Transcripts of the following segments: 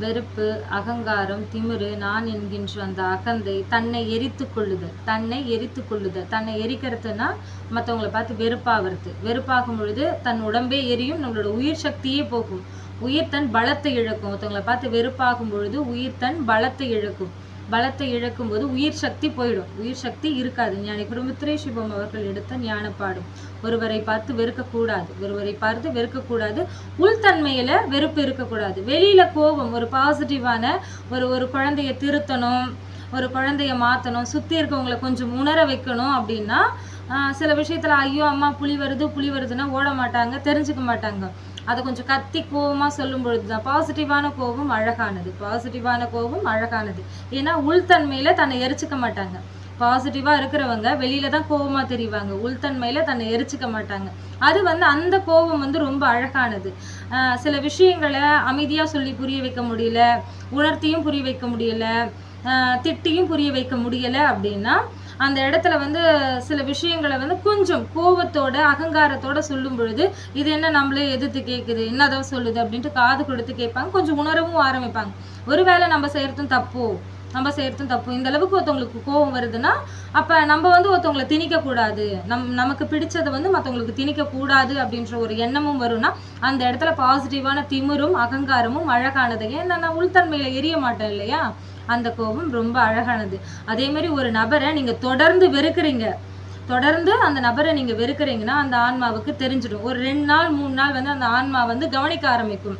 வெறுப்பு அகங்காரம் திமிரு நான் என்கின்ற அந்த அகந்தை தன்னை எரித்து கொள்ளுதல். தன்னை எரித்து கொள்ளுதல். தன்னை எரிக்கிறதுனா மற்றவங்களை பார்த்து வெறுப்பாகிறது. வெறுப்பாகும் பொழுது தன் உடம்பே எரியும் நம்மளோட உயிர் சக்தியே போகும். உயிர் தன் பலத்தை இழக்கும். ஒருத்தவங்களை பார்த்து வெறுப்பாகும் பொழுது உயிர் தன் பலத்தை இழக்கும். பலத்தை இழக்கும் போது உயிர் சக்தி போயிடும். உயிர் சக்தி இருக்காது. ஞானி குடும்பத்திலே சிவம் அவர்கள் எடுத்த ஞானப்பாடும். ஒருவரை பார்த்து வெறுக்கக்கூடாது. ஒருவரை பார்த்து வெறுக்கக்கூடாது. உள்தன்மையில வெறுப்பு இருக்கக்கூடாது. வெளியில கோபம் ஒரு பாசிட்டிவான ஒரு ஒரு குழந்தைய திருத்தணும் ஒரு குழந்தைய மாற்றணும் சுற்றி இருக்கவங்களை கொஞ்சம் உணர வைக்கணும் அப்படின்னா சில விஷயத்துல ஐயோ அம்மா புலி வருது புலி வருதுன்னா ஓட மாட்டாங்க தெரிஞ்சுக்க மாட்டாங்க. அதை கொஞ்சம் கத்தி கோபமாக சொல்லும் பொழுது தான் பாசிட்டிவான கோபம் அழகானது. பாசிட்டிவான கோபம் அழகானது. ஏன்னா உள்தன்மையில் தன்னை எரிச்சிக்க மாட்டாங்க. பாசிட்டிவாக இருக்கிறவங்க வெளியில தான் கோபமாக தெரிவாங்க. உள்தன்மையில தன்னை எரிச்சிக்க மாட்டாங்க. அது வந்து அந்த கோபம் வந்து ரொம்ப அழகானது. சில விஷயங்களை அமைதியாக சொல்லி புரிய வைக்க முடியல. உணர்த்தியும் புரிய வைக்க முடியல. திட்டியும் புரிய வைக்க முடியல அப்படின்னா அந்த இடத்துல வந்து சில விஷயங்களை வந்து கொஞ்சம் கோவத்தோட அகங்காரத்தோட சொல்லும் பொழுது இது என்ன நம்மளே எதிர்த்து கேட்குது என்னதான் சொல்லுது அப்படின்ட்டு காது கொடுத்து கேட்பாங்க. கொஞ்சம் உணரவும் ஆரம்பிப்பாங்க. ஒருவேளை நம்ம செய்யறதும் தப்போ? நம்ம செய்யறதும் தப்பு? இந்த அளவுக்கு ஒருத்தவங்களுக்கு கோவம் வருதுன்னா அப்ப நம்ம வந்து ஒருத்தவங்களை திணிக்க கூடாது. நம் நமக்கு பிடிச்சதை வந்து மற்றவங்களுக்கு திணிக்க கூடாது அப்படின்ற ஒரு எண்ணமும் வரும்னா அந்த இடத்துல பாசிட்டிவான திமிரும் அகங்காரமும் அழகானது ஏன்னா நான் உள்தன்மையில எரிய மாட்டேன் இல்லையா? அந்த கோபம் ரொம்ப அழகானது. அதே மாதிரி ஒரு நபரை நீங்க தொடர்ந்து வெறுக்கிறீங்க. தொடர்ந்து அந்த நபரை நீங்க வெறுக்கிறீங்கன்னா அந்த ஆன்மாவுக்கு தெரிஞ்சிடும். ஒரு ரெண்டு நாள் மூணு நாள் வந்து அந்த ஆன்மா வந்து கவனிக்க ஆரம்பிக்கும்.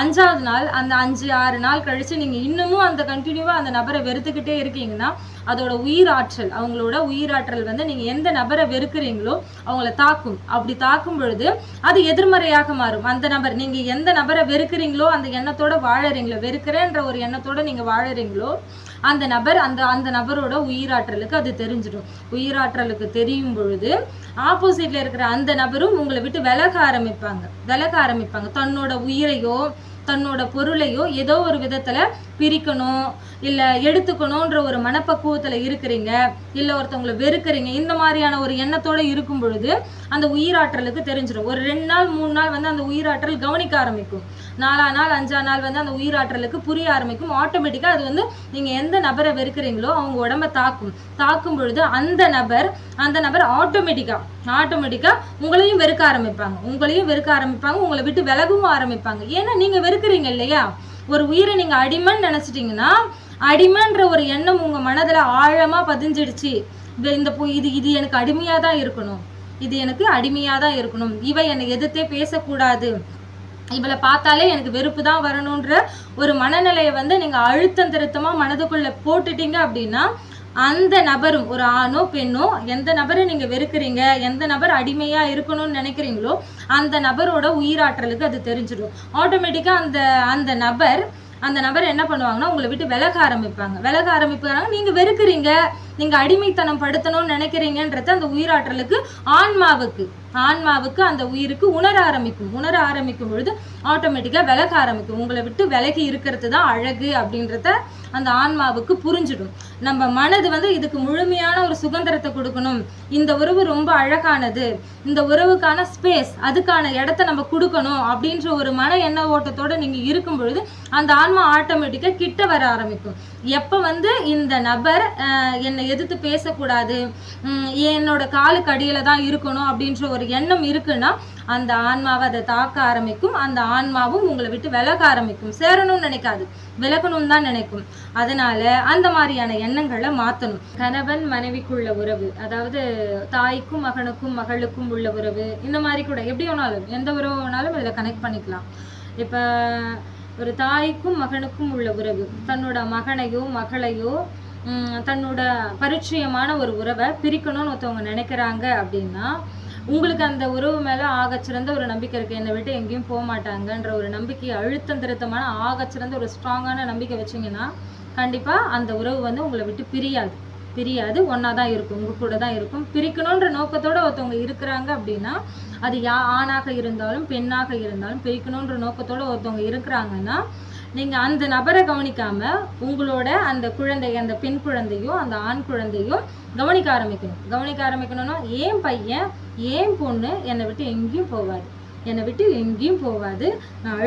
அஞ்சாவது நாள் அந்த அஞ்சு ஆறு நாள் கழித்து நீங்கள் இன்னமும் அந்த கண்டினியூவாக அந்த நபரை வெறுத்துக்கிட்டே இருக்கீங்கன்னா அதோட உயிராற்றல் அவங்களோட உயிராற்றல் வந்து நீங்கள் எந்த நபரை வெறுக்கிறீங்களோ அவங்கள தாக்கும். அப்படி தாக்கும் பொழுது அது எதிர்மறையாக மாறும். அந்த நபர் நீங்கள் எந்த நபரை வெறுக்கிறீங்களோ அந்த எண்ணத்தோட வாழறீங்களோ வெறுக்கிறேன்ற ஒரு எண்ணத்தோட நீங்கள் வாழறீங்களோ அந்த நபர் அந்த அந்த நபரோட உயிராற்றலுக்கு அது தெரிஞ்சிடும். உயிராற்றலுக்கு தெரியும் பொழுது ஆப்போசிட்ல இருக்கிற அந்த நபரும் உங்களை விட்டு விலக ஆரம்பிப்பாங்க. விலக ஆரம்பிப்பாங்க. தன்னோட உயிரையோ தன்னோட பொருளையோ ஏதோ ஒரு விதத்துல பிரிக்கணும் இல்லை எடுத்துக்கணுன்ற ஒரு மனப்பக்குவத்தில் இருக்கிறீங்க இல்லை ஒருத்தவங்களை வெறுக்கிறீங்க இந்த மாதிரியான ஒரு எண்ணத்தோடு இருக்கும் பொழுது அந்த உயிராற்றலுக்கு தெரிஞ்சிடும். ஒரு ரெண்டு நாள் மூணு நாள் வந்து அந்த உயிராற்றல் கவனிக்க ஆரம்பிக்கும். நாலா நாள் அஞ்சா நாள் வந்து அந்த உயிராற்றலுக்கு புரிய ஆரம்பிக்கும். ஆட்டோமேட்டிக்காக அது வந்து நீங்கள் எந்த நபரை வெறுக்கிறீங்களோ அவங்க உடம்ப தாக்கும். தாக்கும் பொழுது அந்த நபர் அந்த நபர் ஆட்டோமேட்டிக்காக ஆட்டோமேட்டிக்காக உங்களையும் வெறுக்க ஆரம்பிப்பாங்க. உங்களையும் வெறுக்க ஆரம்பிப்பாங்க உங்களை விட்டு விலகவும் ஆரம்பிப்பாங்க. ஏன்னா நீங்கள் வெறுக்கிறீங்க இல்லையா? ஒரு உயிரை நீங்க அடிமைன்னு நினைச்சிட்டீங்கன்னா அடிமைன்ற ஒரு எண்ணம் உங்க மனதுல ஆழமா பதிஞ்சிடுச்சு. இந்த இது இது எனக்கு அடிமையா தான் இருக்கணும். இது எனக்கு அடிமையா தான் இருக்கணும். இவ என்னை எதிர்த்தே பேசக்கூடாது. இவளை பார்த்தாலே எனக்கு வெறுப்பு தான் வரணுன்ற ஒரு மனநிலையை வந்து நீங்க அழுத்தம் திருத்தமா மனதுக்குள்ள போட்டுட்டீங்க அப்படின்னா அந்த நபரும் ஒரு ஆணோ பெண்ணோ எந்த நபரை நீங்கள் வெறுக்கிறீங்க எந்த நபர் அடிமையாக இருக்கணும்னு நினைக்கிறீங்களோ அந்த நபரோட உயிராற்றலுக்கு அது தெரிஞ்சிடும். ஆட்டோமேட்டிக்காக அந்த அந்த நபர் அந்த நபர் என்ன பண்ணுவாங்கன்னா உங்களை விட்டு விலக ஆரம்பிப்பாங்க. விலக ஆரம்பிப்பாங்க நீங்கள் வெறுக்கிறீங்க. நீங்க அடிமைத்தனம் படுத்தணும்னு நினைக்கிறீங்கன்றது அந்த உயிராற்றலுக்கு ஆன்மாவுக்கு ஆன்மாவுக்கு அந்த உயிருக்கு உணர ஆரம்பிக்கும். உணர ஆரம்பிக்கும் பொழுது ஆட்டோமேட்டிக்காக விலக ஆரம்பிக்கும். உங்களை விட்டு விலகி இருக்கிறது தான் அழகு அப்படின்றத அந்த ஆன்மாவுக்கு புரிஞ்சிடும். நம்ம மனது வந்து இதுக்கு முழுமையான ஒரு சுதந்திரத்தை கொடுக்கணும். இந்த உறவு ரொம்ப அழகானது. இந்த உறவுக்கான ஸ்பேஸ் அதுக்கான இடத்த நம்ம கொடுக்கணும் அப்படின்ற ஒரு மன எண்ண ஓட்டத்தோடு நீங்கள் இருக்கும் பொழுது அந்த ஆன்மா ஆட்டோமேட்டிக்காக கிட்ட வர ஆரம்பிக்கும். எப்போ வந்து இந்த நபர் என்னை எதிர்த்து பேசக்கூடாது. என்னோட காலுக்கு அடியில் தான் இருக்கணும் அப்படின்ற ஒரு எண்ணம் இருக்குன்னா அந்த ஆன்மாவை அதை தாக்க ஆரம்பிக்கும். அந்த ஆன்மாவும் உங்களை விட்டு விலக ஆரம்பிக்கும். சேரணும்னு நினைக்காது. விலகணும் தான் நினைக்கும். அதனால அந்த மாதிரியான எண்ணங்களை மாற்றணும் கணவன் மனைவிக்குள்ள உறவு அதாவது தாய்க்கும் மகனுக்கும் மகளுக்கும் உள்ள உறவு இந்த மாதிரி கூட எப்படி வேணாலும் எந்த உறவு வேணாலும் இதில் கனெக்ட் பண்ணிக்கலாம். இப்போ ஒரு தாய்க்கும் மகனுக்கும் உள்ள உறவு தன்னோட மகனையோ மகளையோ தன்னோட பரிச்சயமான ஒரு உறவை பிரிக்கணும்னு ஒருத்தவங்க நினைக்கிறாங்க அப்படின்னா உங்களுக்கு அந்த உறவு மேலே ஆகச்சிறந்த ஒரு நம்பிக்கை இருக்குது என்னை விட்டு எங்கேயும் போக மாட்டாங்கன்ற ஒரு நம்பிக்கை அழுத்தம் திருத்தமான ஆகச்சிறந்த ஒரு ஸ்ட்ராங்கான நம்பிக்கை வச்சிங்கன்னா கண்டிப்பாக அந்த உறவு வந்து உங்களை விட்டு பிரியாது. பிரியாது. ஒன்றா தான் இருக்கும். உங்கள் கூட தான் இருக்கும். பிரிக்கணுன்ற நோக்கத்தோடு ஒருத்தவங்க இருக்கிறாங்க அப்படின்னா அது யா ஆணாக இருந்தாலும் பெண்ணாக இருந்தாலும் பிரிக்கணுன்ற நோக்கத்தோடு ஒருத்தவங்க இருக்கிறாங்கன்னா நீங்கள் அந்த நபரை கவனிக்காம உங்களோட அந்த குழந்தை அந்த பெண் குழந்தையோ அந்த ஆண் குழந்தையோ கவனிக்க ஆரம்பிக்கணும். கவனிக்க ஆரம்பிக்கணும்னா ஏன் பையன்? ஏன் பொண்ணு? என்னை விட்டு எங்கேயும் போகாது. என்னை விட்டு எங்கேயும் போகாது. நான்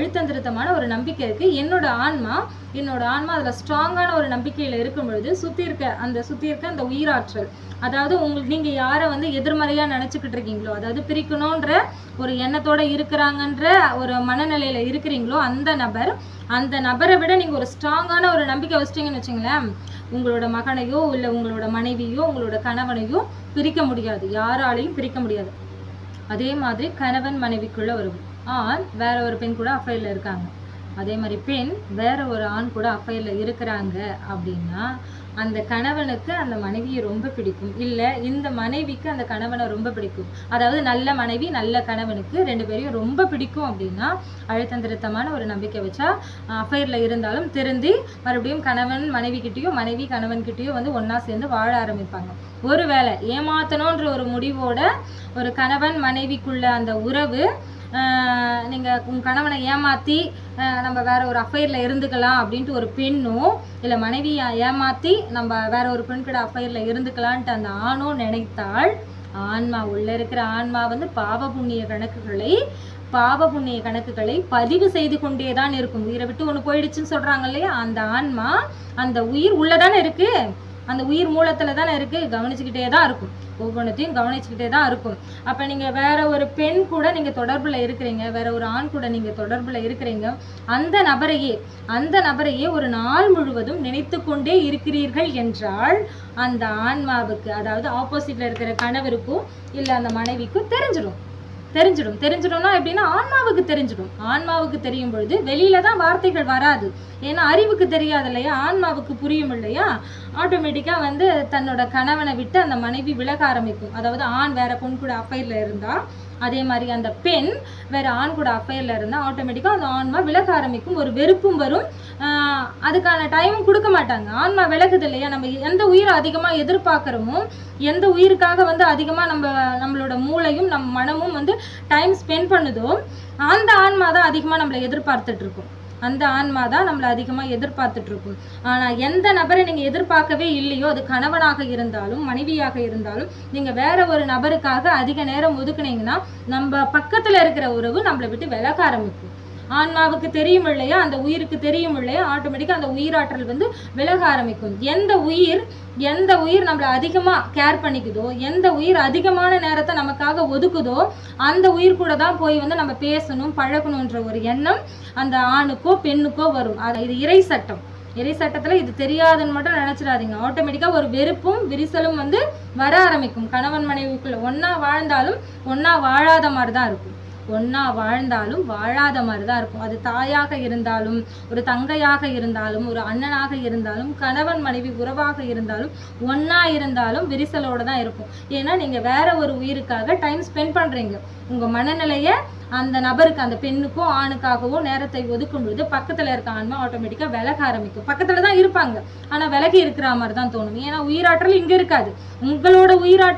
ஒரு நம்பிக்கை இருக்குது என்னோட ஆன்மா என்னோட ஆன்மா அதில் ஸ்ட்ராங்கான ஒரு நம்பிக்கையில் இருக்கும் பொழுது சுற்றி இருக்க அந்த சுற்றி இருக்க அந்த உயிராற்றல் அதாவது உங்களுக்கு நீங்கள் யாரை வந்து எதிர்மறையாக நினச்சிக்கிட்டு இருக்கீங்களோ அதாவது பிரிக்கணுன்ற ஒரு எண்ணத்தோட இருக்கிறாங்கன்ற ஒரு மனநிலையில் இருக்கிறீங்களோ அந்த நபர் அந்த நபரை விட நீங்கள் ஒரு ஸ்ட்ராங்கான ஒரு நம்பிக்கை வச்சிட்டிங்கன்னு வச்சுங்களேன் உங்களோட மகனையோ இல்லை உங்களோட மனைவியோ உங்களோட கணவனையோ பிரிக்க முடியாது. யாராலையும் பிரிக்க முடியாது. அதே மாதிரி கணவன் மனைவிக்குள்ள ஒரு ஆண் வேற ஒரு பெண் கூட அஃபைல இருக்காங்க. அதே மாதிரி பெண் வேற ஒரு ஆண் கூட அஃபையரில் இருக்கிறாங்க அப்படின்னா அந்த கணவனுக்கு அந்த மனைவியை ரொம்ப பிடிக்கும். இல்லை இந்த மனைவிக்கு அந்த கணவனை ரொம்ப பிடிக்கும். அதாவது நல்ல மனைவி நல்ல கணவனுக்கு ரெண்டு பேரையும் ரொம்ப பிடிக்கும் அப்படின்னா அழுத்தந்திருத்தமான ஒரு நம்பிக்கை வச்சா அஃபையரில் இருந்தாலும் திருந்தி மறுபடியும் கணவன் மனைவிக்கிட்டேயோ மனைவி கணவன்கிட்டயோ வந்து ஒன்றா சேர்ந்து வாழ ஆரம்பிப்பாங்க. ஒருவேளை ஏமாத்தணுன்ற ஒரு முடிவோட ஒரு கணவன் மனைவிக்குள்ள அந்த உறவு நீங்கள் உங்கள் கணவனை ஏமாற்றி நம்ம வேற ஒரு அஃபையரில் இருந்துக்கலாம் அப்படின்ட்டு ஒரு பெண்ணும் இல்லை மனைவியை ஏமாற்றி நம்ம வேற ஒரு பெண் கூட அஃபையரில் இருந்துக்கலான்ட்டு அந்த ஆணும் நினைத்தால் ஆன்மா உள்ளே இருக்கிற ஆன்மா வந்து பாவ புண்ணிய கணக்குகளை பாவ புண்ணிய கணக்குகளை பதிவு செய்து கொண்டே தான் இருக்கும். உயிரை விட்டு ஒன்று போயிடுச்சுன்னு சொல்கிறாங்க இல்லையா? அந்த ஆன்மா அந்த உயிர் உள்ளதானே இருக்குது அந்த உயிர் மூலத்தில் தானே இருக்குது கவனிச்சுக்கிட்டே தான் இருக்கும். ஒவ்வொன்றத்தையும் கவனிச்சுக்கிட்டே தான் இருக்கும். அப்போ நீங்கள் வேற ஒரு பெண் கூட நீங்கள் தொடர்பில் இருக்கிறீங்க வேற ஒரு ஆண் கூட நீங்கள் தொடர்பில் இருக்கிறீங்க அந்த நபரையே அந்த நபரையே ஒரு நாள் முழுவதும் நினைத்து கொண்டே இருக்கிறீர்கள் என்றால் அந்த ஆன்மாவுக்கு அதாவது ஆப்போசிட்டில் இருக்கிற கணவருக்கும் இல்லை அந்த மனைவிக்கும் தெரிஞ்சிடும் தெரிஞ்சிடும். தெரிஞ்சிடும்னா எப்படின்னா ஆன்மாவுக்கு தெரிஞ்சிடும். ஆன்மாவுக்கு தெரியும் பொழுது வெளியில தான் வார்த்தைகள் வராது. ஏன்னா அறிவுக்கு தெரியாது இல்லையா? ஆன்மாவுக்கு புரியும் இல்லையா? ஆட்டோமேட்டிக்காக வந்து தன்னோட கணவனை விட்டு அந்த மனைவி விலக ஆரம்பிக்கும். அதாவது ஆண் வேற பொன் கூட அப்பையில் இருந்தால் அதே மாதிரி அந்த பெண் வேறு ஆண் கூட அஃபையரில் இருந்தால் ஆட்டோமேட்டிக்காக அந்த ஆன்மா விலக ஆரம்பிக்கும். ஒரு வெறுப்பும் வரும். அதுக்கான டைமும் கொடுக்க மாட்டாங்க. ஆன்மா விலகுது இல்லையா? நம்ம எந்த உயிரை அதிகமாக எதிர்பார்க்குறோமோ எந்த உயிருக்காக வந்து அதிகமாக நம்ம நம்மளோட மூளையும் நம் மனமும் வந்து டைம் ஸ்பெண்ட் பண்ணுதோ அந்த ஆன்மா தான் அதிகமாக நம்மளை எதிர்பார்த்துட்ருக்கோம் அந்த ஆன்மா தான் நம்மளை அதிகமாக எதிர்பார்த்துட்டு இருக்கும் ஆனால் எந்த நபரை நீங்கள் எதிர்பார்க்கவே இல்லையோ அது கணவனாக இருந்தாலும் மனைவியாக இருந்தாலும் நீங்கள் வேற ஒரு நபருக்காக அதிக நேரம் ஒதுக்குனீங்கன்னா நம்ம பக்கத்தில் இருக்கிற உறவு நம்மளை விட்டு விலக ஆரம்பிக்கும். ஆன்மாவுக்கு தெரியும் இல்லையா? அந்த உயிருக்கு தெரியும் இல்லையா? ஆட்டோமேட்டிக்காக அந்த உயிராற்றல் வந்து விலக ஆரம்பிக்கும். எந்த உயிர் எந்த உயிர் நம்மளை அதிகமாக கேர் பண்ணிக்குதோ எந்த உயிர் அதிகமான நேரத்தை நமக்காக ஒதுக்குதோ அந்த உயிர் கூட தான் போய் வந்து நம்ம பேசணும் பழகணுன்ற ஒரு எண்ணம் அந்த ஆணுக்கோ பெண்ணுக்கோ வரும். அது இது இறை சட்டம். இறை சட்டத்தில் இது தெரியாதுன்னு மட்டும் நினச்சிடாதீங்க. ஆட்டோமேட்டிக்காக ஒரு வெறுப்பும் விரிசலும் வந்து வர ஆரம்பிக்கும். கணவன் மனைவிக்குள்ளே ஒன்றா வாழ்ந்தாலும் ஒன்றா வாழாத மாதிரி தான் இருக்கும். ஒன்றா வாழ்ந்தாலும் வாழாத மாதிரி தான் இருக்கும். அது தாயாக இருந்தாலும் ஒரு தங்கையாக இருந்தாலும் ஒரு அண்ணனாக இருந்தாலும் கணவன் மனைவி உறவாக இருந்தாலும் ஒன்றா இருந்தாலும் விரிசலோட தான் இருக்கும் ஏன்னா நீங்க வேற ஒரு உயிருக்காக டைம் ஸ்பெண்ட் பண்றீங்க. உங்க மனநிலைய அந்த நபருக்கு அந்த பெண்ணுக்கோ ஆணுக்காகவோ நேரத்தை ஒதுக்கும் பொழுது பக்கத்துல இருக்க ஆன்மா ஆட்டோமேட்டிக்கா விலக ஆரம்பிக்கும். பக்கத்துல தான் இருப்பாங்க. ஆனா விலகி இருக்கிற மாதிரி தான் தோணும். ஏன்னா உயிராற்றல் இங்க இருக்காது. உங்களோட உயிராற்றல்